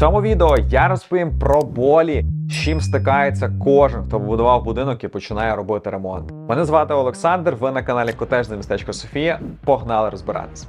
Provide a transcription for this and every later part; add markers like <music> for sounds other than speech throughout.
цьому відео я розповім про болі, з чим стикається кожен, хто побудував будинок і починає робити ремонт. Мене звати Олександр. Ви на каналі Котежне містечко Софія. Погнали розбиратись.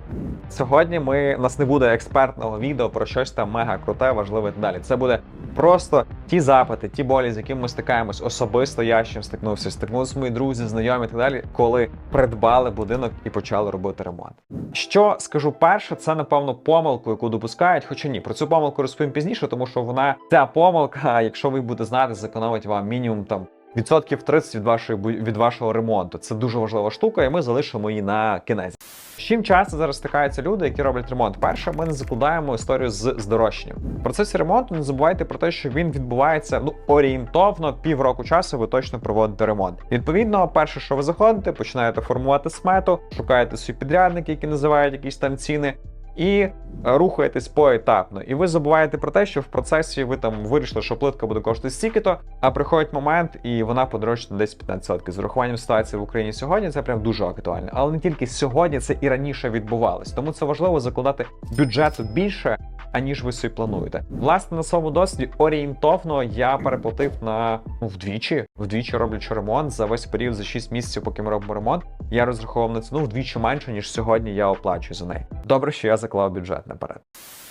Сьогодні ми у нас не буде експертного відео про щось там мега круте, важливе і далі. Це буде просто ті запити, ті болі, з якими ми стикаємось. Особисто я з чим стикнувся, стикнулися мої друзі, знайомі і так далі, коли придбали будинок і почали робити ремонт. Що скажу перше, це напевно помилку, яку допускають. Хоча ні, про цю помилку розповім пізніше, тому що вона ця помилка, <laughs> якщо ви будете знати, зекономить вам мінімум там. Відсотків 30 від вашої від вашого ремонту. Це дуже важлива штука, і ми залишимо її на кінець. З чим часто зараз стикаються люди, які роблять ремонт? Перше, ми не закладаємо історію з здорожчанням. В процесі ремонту не забувайте про те, що він відбувається ну орієнтовно півроку часу. Ви точно проводите ремонт. Відповідно, перше, що ви заходите, починаєте формувати смету, шукаєте свої підрядники, які називають якісь там ціни. І е, рухаєтесь поетапно. І ви забуваєте про те, що в процесі ви там вирішили, що плитка буде коштувати стільки-то, а приходить момент, і вона подорожчає на десь 15%. З урахуванням ситуації в Україні сьогодні це прям дуже актуально. Але не тільки сьогодні, це і раніше відбувалось. Тому це важливо закладати бюджету більше, аніж ви собі плануєте. Власне, на своєму досвіді орієнтовно я переплатив на ну, вдвічі, вдвічі роблячи ремонт за весь період за 6 місяців, поки ми робимо ремонт. Я розраховував на ціну вдвічі менше, ніж сьогодні я оплачую за неї. Добре, що я заклав бюджет наперед.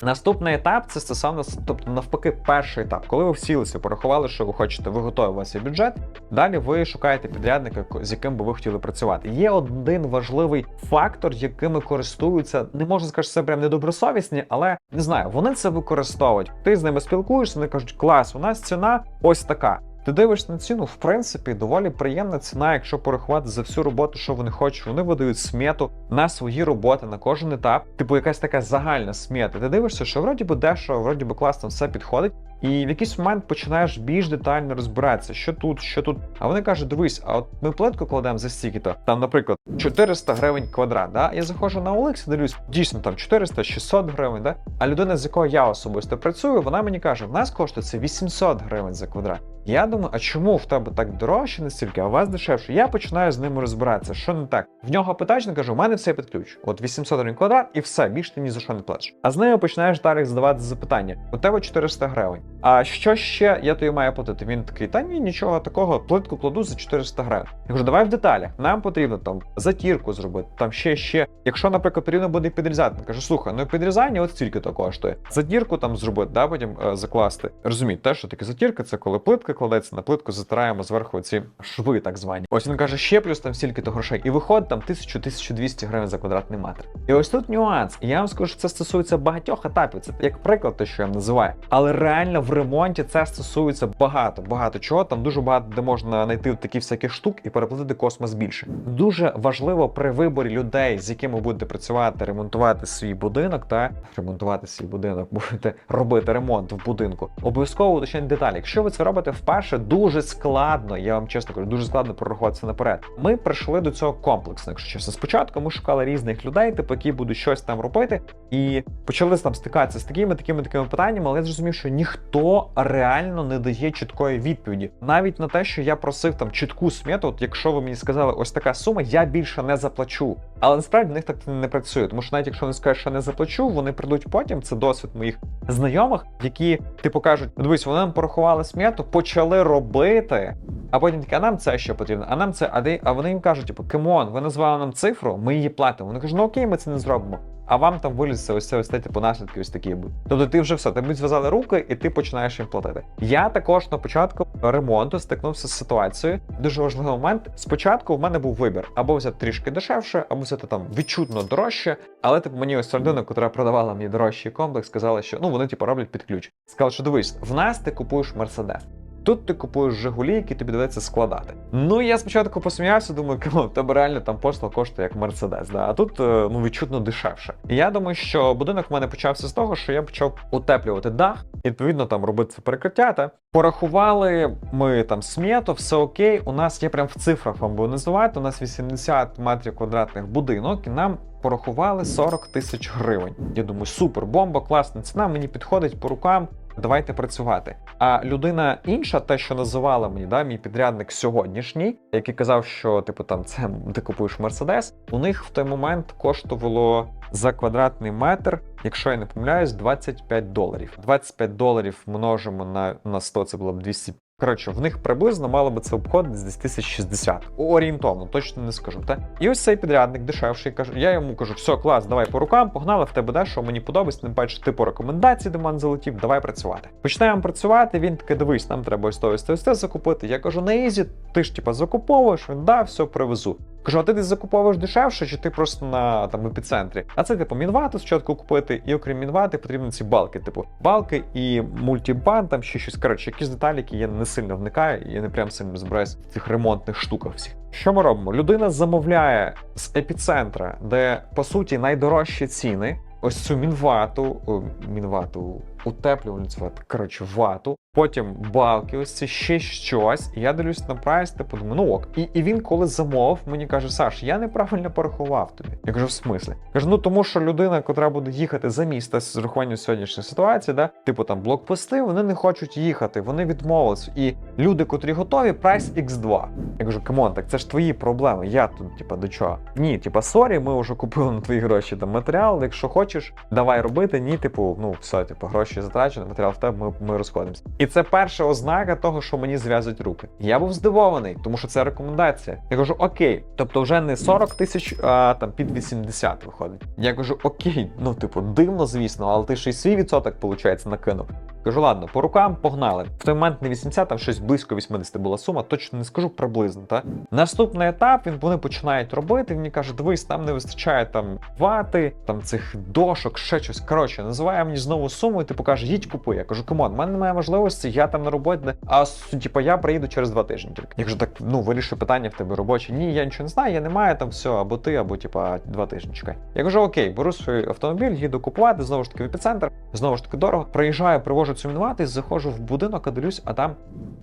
Наступний етап це стосовно, тобто навпаки, перший етап. Коли ви всілися, порахували, що ви хочете, ви готові у вас є бюджет. Далі ви шукаєте підрядника, з яким би ви хотіли працювати. Є один важливий фактор, якими користуються. Не можна сказати, що це прям недобросовісні, але не знаю, вони це використовують. Ти з ними спілкуєшся, вони кажуть, клас, у нас ціна ось така. Ти дивишся на ціну, в принципі, доволі приємна ціна, якщо порахувати за всю роботу, що вони хочуть. Вони видають смету на свої роботи на кожен етап. Типу, якась така загальна смета. Ти дивишся, що вроді би дешево, вроді би класно все підходить. І в якийсь момент починаєш більш детально розбиратися, що тут, що тут. А вони кажуть: дивись, а от ми плитку кладемо за стільки-то, там, наприклад, 400 гривень квадрат. Да? Я заходжу на Олекс і дивлюсь, дійсно там 400-600 гривень. Да? А людина, з якою я особисто працюю, вона мені каже, в нас коштує це 800 гривень за квадрат. Я думаю, а чому в тебе так дорожче настільки, а у вас дешевше? Я починаю з ними розбиратися, що не так. В нього питають, він каже, у мене все під ключ. От 800 гривень квадрат і все, більше ти ні за що не платиш. А з ними починаєш далі задавати запитання. У тебе 400 гривень. А що ще я тобі маю платити? Він такий, та ні, нічого такого, плитку кладу за 400 гривень. Я кажу, давай в деталях. Нам потрібно там затірку зробити, там ще ще. Якщо, наприклад, потрібно буде підрізати, він каже, слухай, ну підрізання от стільки то коштує. Затірку там зробити, да, потім е, закласти. Розумієте, те, що таке затірка, це коли плитка кладеться, на плитку затираємо зверху ці шви, так звані. Ось він каже, ще плюс там стільки то грошей. І виходить там 1000-1200 гривень за квадратний метр. І ось тут нюанс. І я вам скажу, що це стосується багатьох етапів. Це як приклад, те, що я називаю. Але реально в ремонті це стосується багато, багато чого. Там дуже багато де можна знайти такі всякі штук і переплатити космос більше. Дуже важливо при виборі людей, з якими будете працювати, ремонтувати свій будинок та ремонтувати свій будинок, <laughs> будете робити ремонт в будинку. Обов'язково уточніть деталі. Якщо ви це робите вперше, дуже складно. Я вам чесно кажу, дуже складно прорахуватися наперед. Ми прийшли до цього комплексно. Якщо чесно, спочатку ми шукали різних людей, типу, які будуть щось там робити, і почали там стикатися з такими, такими, такими питаннями, але я зрозумів, що ніхто реально не дає чіткої відповіді. Навіть на те, що я просив там чітку смету, от якщо ви мені сказали, ось така сума, я більше не заплачу. Але насправді в них так не працює, тому що навіть якщо вони скажуть, що не заплачу, вони прийдуть потім. Це досвід моїх знайомих, які типу кажуть: «Ну, дивись, вони нам порахували смету, почали робити. А потім таке, а нам це ще потрібно, а нам це, а де, а вони їм кажуть, типу, кемон, ви назвали нам цифру, ми її платимо. Вони кажуть, ну окей, ми це не зробимо. А вам там вилізеться ось це ось те, типу, наслідки ось такі будуть. Тобто ти вже все, тобі зв'язали руки, і ти починаєш їм платити. Я також на початку ремонту стикнувся з ситуацією. Дуже важливий момент. Спочатку в мене був вибір або взяти трішки дешевше, або взяти там відчутно дорожче. Але типу мені ось людина, яка продавала мені дорожчий комплекс, сказала, що ну вони типу роблять під ключ. Сказали, що дивись, в нас ти купуєш мерседес. Тут ти купуєш Жигулі, які тобі доведеться складати. Ну я спочатку посміявся, думаю, кому в тебе реально там послуга коштує як Мерседес. Да? А тут е, ну відчутно дешевше. І я думаю, що будинок в мене почався з того, що я почав утеплювати дах, відповідно, там робити це перекриття. Та порахували ми там смету, все окей. У нас є прям в цифрах вам буду називати. У нас 80 метрів квадратних будинок, і нам порахували 40 тисяч гривень. Я думаю, супер, бомба, класна ціна, мені підходить по рукам. Давайте працювати. А людина інша, те, що називала мені, да, мій підрядник сьогоднішній, який казав, що типу там це ти купуєш Мерседес. У них в той момент коштувало за квадратний метр, якщо я не помиляюсь, 25 доларів. 25 доларів множимо на, на 100, це було б 200. Коротше, в них приблизно мало би це обходити десь 1060. Орієнтовно, точно не скажу. Та? І ось цей підрядник дешевший каже: я йому кажу, все, клас, давай по рукам, погнали в тебе дещо, мені подобається, тим паче ти по рекомендації до мене залетів, давай працювати. Починаємо працювати. Він таке дивись, нам треба ось то, ось то, ось то закупити. Я кажу, на ізі, ти ж типа закуповуєш, він да, все привезу. Кажу, а ти десь закуповуєш дешевше, чи ти просто на там епіцентрі? А це типу мінвату спочатку купити, і окрім мінвати потрібні ці балки, типу балки і мультибан, там ще щось. Коротше, якісь деталі, які я не сильно вникаю, і я не прям сильно розбираюсь в цих ремонтних штуках всіх. Що ми робимо? Людина замовляє з епіцентра, де по суті найдорожчі ціни. Ось цю мінвату, мінвату, утеплювальницю, коротше, вату. Потім балки, ось це ще щось. І я дивлюсь на прайс, типу думаю, ну ок. І, і він, коли замовив, мені каже: Саш, я неправильно порахував тобі. Я кажу, в смислі? Кажу, ну тому що людина, котра буде їхати за місто з урахуванням сьогоднішньої ситуації, да, типу там блокпости, вони не хочуть їхати, вони відмовились. І люди, котрі готові, прайс X2. Я кажу, камон, так це ж твої проблеми. Я тут, типа, до чого? Ні, типа, сорі, ми вже купили на твої гроші там матеріал. Якщо хочеш, давай робити. Ні, типу, ну все, типу, гроші затрачені, матеріал в тебе, ми, ми розходимося. І це перша ознака того, що мені зв'язують руки. Я був здивований, тому що це рекомендація. Я кажу, окей, тобто вже не 40 тисяч, а там під 80 виходить. Я кажу, окей, ну типу, дивно, звісно, але ти ще й свій відсоток, виходить, накинув. Кажу, ладно, по рукам погнали. В той момент не 80, там щось близько 80 була сума, точно не скажу приблизно. Та наступний етап він вони починають робити. Він мені каже, дивись, там не вистачає там вати, там цих дошок, ще щось. Коротше, називає мені знову суму, і типу каже, їдь купи. Я кажу, камон, в мене немає можливості, я там на роботі, а типу, я приїду через два тижні тільки. Я кажу, так ну вирішуй питання в тебе робоче. Ні, я нічого не знаю, я не маю там все, або ти, або типа два тижні чекай. Я кажу, окей, беру свій автомобіль, їду купувати, знову ж таки в епіцентр, знову ж таки дорого. Приїжджаю, привожу цю мінувати, заходжу в будинок, а дивлюсь, а там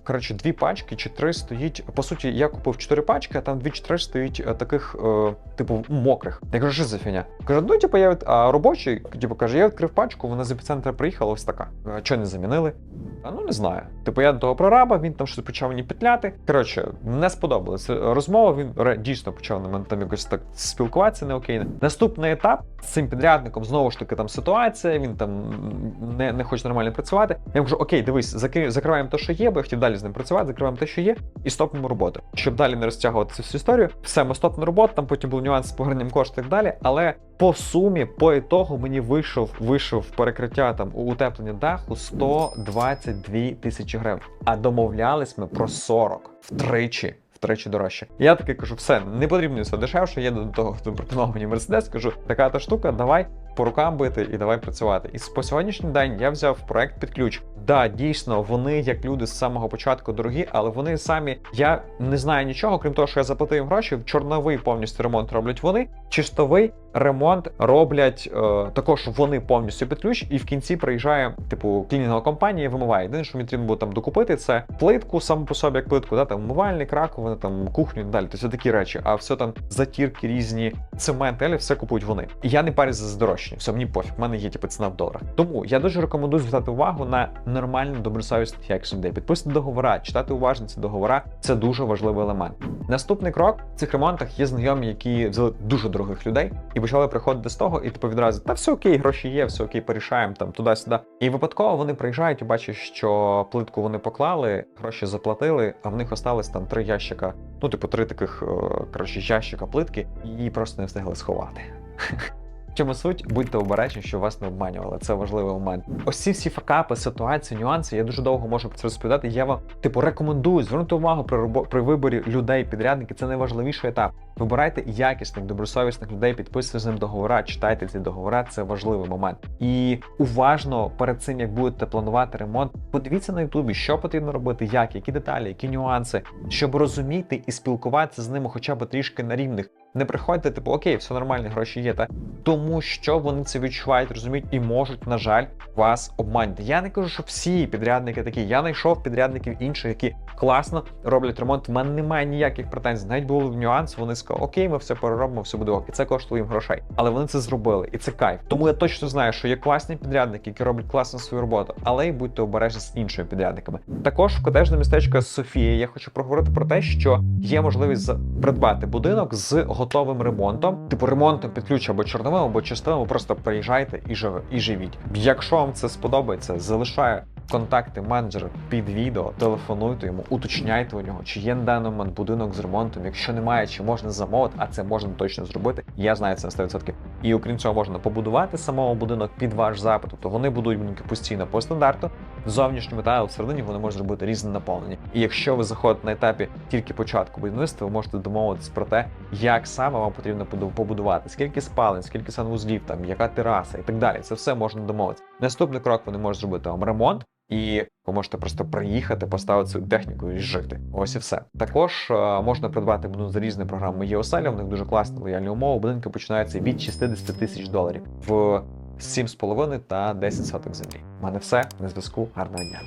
коротше дві пачки чи три стоїть. По суті, я купив чотири пачки, а там дві чи три стоїть е, таких, е, типу, мокрих. Я кажу, що за фігня? Кажу, ну типу, я від... а робочий, типу, каже, я відкрив пачку, вона з епіцентра приїхала ось така. А чого не замінили? А ну не знаю. Типу, я до того прораба, він там щось почав мені петляти. Коротше, не сподобалася розмова. Він дійсно почав на мене там якось так спілкуватися не окей. Наступний етап з цим підрядником знову ж таки там ситуація. Він там не, не хоче нормально працювати. Я кажу, окей, дивись, закри- закриваємо те, що є, бо я хотів далі з ним працювати, закриваємо те, що є, і стопнемо роботу. Щоб далі не розтягувати цю всю історію. Все, ми стопнули роботу, там потім був нюанс з поверненням коштів і так далі. Але по сумі, по ітогу мені вийшов, вийшов перекриття там у утеплення даху 122 тисячі гривень. А домовлялись ми про 40 втричі. Втричі дорожче. Я таки кажу, все, не потрібно все дешевше. Я до того, хто пропонував мені мерседес, кажу, така та штука, давай по рукам бити і давай працювати. І по сьогоднішній день я взяв проект під ключ. Да, дійсно, вони як люди з самого початку дорогі, але вони самі. Я не знаю нічого, крім того, що я заплатив гроші. Чорновий повністю ремонт роблять вони. Чистовий ремонт роблять е, також вони повністю під ключ, і в кінці приїжджає, типу, клінінгова компанія вимиває. Єдине, що мені потрібно було там докупити, це плитку саму по собі, як плитку, да, там умивальник, раковина, там кухню і далі. Тобто такі речі. А все там затірки різні, цемент, елі, все купують вони. І я не парюсь за здорожчання. Все, мені пофіг, в мене є типу, ціна в доларах. Тому я дуже рекомендую звертати увагу на нормальну добросовісних якісних людей. Підписувати договора, читати уважно ці договора це дуже важливий елемент. Наступний крок в цих ремонтах є знайомі, які взяли дуже дорогих людей і почали приходити з того, і типу відразу та все окей, гроші є, все окей, порішаємо там туди-сюди. І випадково вони приїжджають і бачать, що плитку вони поклали, гроші заплатили, а в них осталось там три ящика. Ну, типу, три таких е, коротше ящика плитки, і її просто не встигли сховати. <laughs> Чому суть? Будьте обережні, що вас не обманювали. Це важливий момент. Ось ці всі факапи, ситуації, нюанси. Я дуже довго можу це розповідати. Я вам типу рекомендую звернути увагу при робо... при виборі людей, підрядників. Це найважливіший етап. Вибирайте якісних, добросовісних людей, підписуйте з ним договора, читайте ці договори. Це важливий момент. І уважно перед цим, як будете планувати ремонт, подивіться на Ютубі, що потрібно робити, як, які деталі, які нюанси, щоб розуміти і спілкуватися з ними, хоча б трішки на рівних. Не приходьте, типу, окей, все нормально, гроші є, та тому що вони це відчувають, розуміють і можуть, на жаль, вас обманювати. Я не кажу, що всі підрядники такі. Я знайшов підрядників інших, які класно роблять ремонт. В мене немає ніяких претензій. Навіть були нюанси, вони сказали, окей, ми все переробимо, все буде ок. І це коштує їм грошей. Але вони це зробили, і це кайф. Тому я точно знаю, що є класні підрядники, які роблять класно свою роботу, але й будьте обережні з іншими підрядниками. Також в котежне містечко Софія я хочу проговорити про те, що є можливість придбати будинок з готовим ремонтом, типу ремонтом під ключ або чорновим, або частинами. Просто приїжджайте і живіть. Якщо вам це сподобається, залишаю контакти менеджера під відео, телефонуйте йому, уточняйте у нього, чи є на даний момент будинок з ремонтом. Якщо немає, чи можна замовити, а це можна точно зробити. Я знаю це на 100%. І окрім цього, можна побудувати самого будинок під ваш запит. Тобто вони будують будинки постійно по стандарту. Зовнішньому та всередині вони можуть зробити різне наповнення. І якщо ви заходите на етапі тільки початку будівництва, ви можете домовитися про те, як саме вам потрібно побу- побудувати, скільки спалень, скільки санвузлів, там яка тераса і так далі. Це все можна домовитися. Наступний крок вони можуть зробити вам ремонт. І ви можете просто приїхати, поставити свою техніку і жити. Ось і все. Також е, можна придбати будинок за різними програмами є оселя. В них дуже класні лояльні умови. Будинки починаються від 60 тисяч доларів в 7,5 та 10 соток землі. У мене все на зв'язку. Гарного дня.